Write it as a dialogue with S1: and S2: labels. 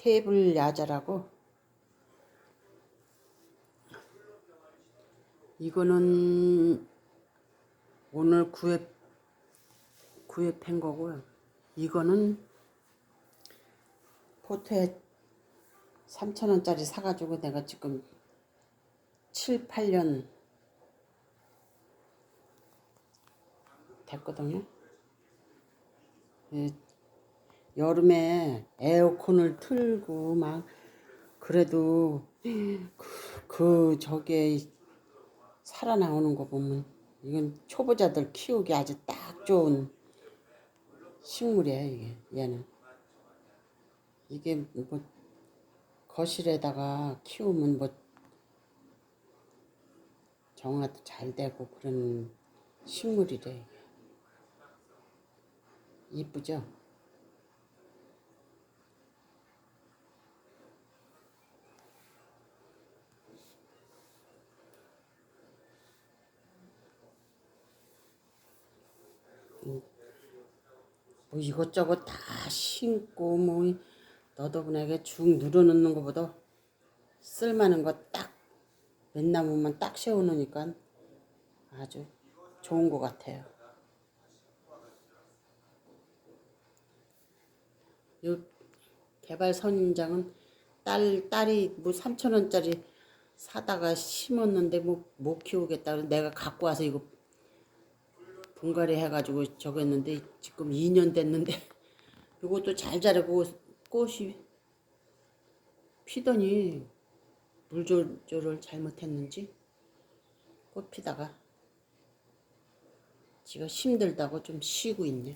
S1: 테이블 야자라고 이거는 오늘 구입 구입한 거고요. 이거는 포트에 3,000원짜리 사가지고 내가 지금 7, 8년 됐거든요. 예, 여름에 에어컨을 틀고 막 그래도 그, 그 저게 살아나오는 거 보면 이건 초보자들 키우기 아주 딱 좋은 식물이야 이게 얘는 이게 뭐 거실에다가 키우면 뭐 정화도 잘 되고 그런 식물이래. 이쁘죠? 뭐 이것저것 다 심고 뭐 너더분에게 죽 늘어놓는 것보다 쓸만한 거 딱 맨나무만 딱 세워놓으니까 아주 좋은 것 같아요. 요 개발 선인장은 딸 딸이 뭐 3천 원짜리 사다가 심었는데 뭐 못 키우겠다 내가 갖고 와서 이거 분갈이 해가지고 저거 했는데 지금 2년 됐는데 이것도 잘 자라고 꽃이 피더니 물 조절을 잘못했는지 꽃 피다가 지가 힘들다고 좀 쉬고 있네.